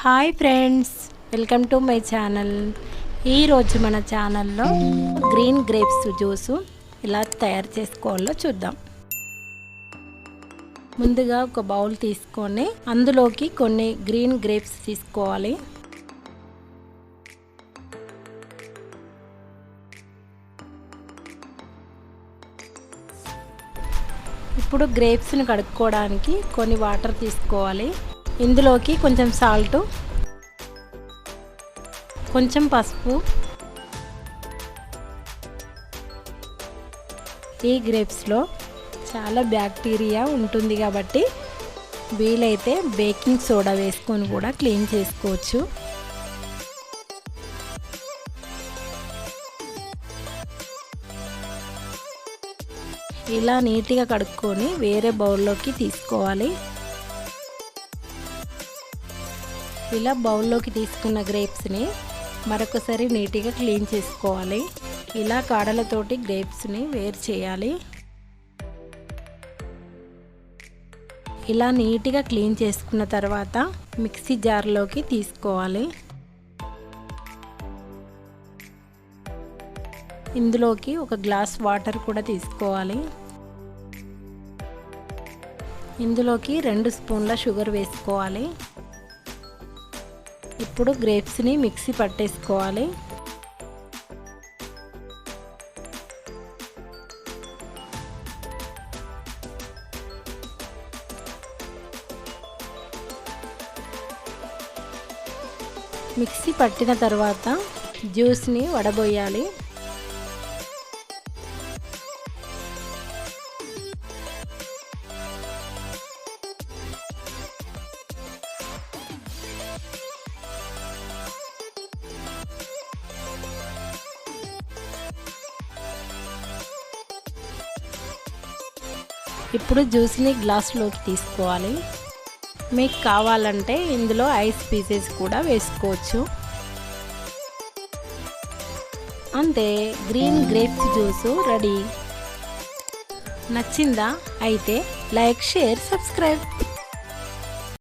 Hi friends welcome to my channel. ఈరోజు మన ఛానల్లో గ్రీన్ గ్రేప్స్ జ్యూసు ఎలా తయారు చేసుకోవాలో చూద్దాం. ముందుగా ఒక బౌల్ తీసుకొని అందులోకి కొన్ని గ్రీన్ గ్రేప్స్ తీసుకోవాలి. ఇప్పుడు గ్రేప్స్ని కడుక్కోవడానికి కొన్ని వాటర్ తీసుకోవాలి. ఇందులోకి కొంచెం సాల్ట్ కొంచెం పసుపు ఈ గ్రేప్స్లో చాలా బ్యాక్టీరియా ఉంటుంది కాబట్టి వీలైతే బేకింగ్ సోడా వేసుకొని కూడా క్లీన్ చేసుకోవచ్చు. ఇలా నీట్గా కడుక్కొని వేరే బౌల్లోకి తీసుకోవాలి. ఇలా బౌల్లోకి తీసుకున్న గ్రేప్స్ని మరొకసారి నీట్గా క్లీన్ చేసుకోవాలి. ఇలా కాడలతోటి గ్రేప్స్ని వేరు చేయాలి. ఇలా నీట్గా క్లీన్ చేసుకున్న తర్వాత మిక్సీ జార్లోకి తీసుకోవాలి. ఇందులోకి ఒక గ్లాస్ వాటర్ కూడా తీసుకోవాలి. ఇందులోకి రెండు స్పూన్ల షుగర్ వేసుకోవాలి. ఇప్పుడు గ్రేప్స్ని మిక్సీ పట్టేసుకోవాలి. మిక్సీ పట్టిన తర్వాత జ్యూస్ని వడబోయాలి. ఇప్పుడు జ్యూస్ని గ్లాస్లోకి తీసుకోవాలి. మీకు కావాలంటే ఇందులో ఐస్ పీసెస్ కూడా వేసుకోవచ్చు. అంతే గ్రీన్ గ్రేప్స్ జ్యూసు రెడీ. నచ్చిందా? అయితే లైక్ షేర్ సబ్స్క్రైబ్.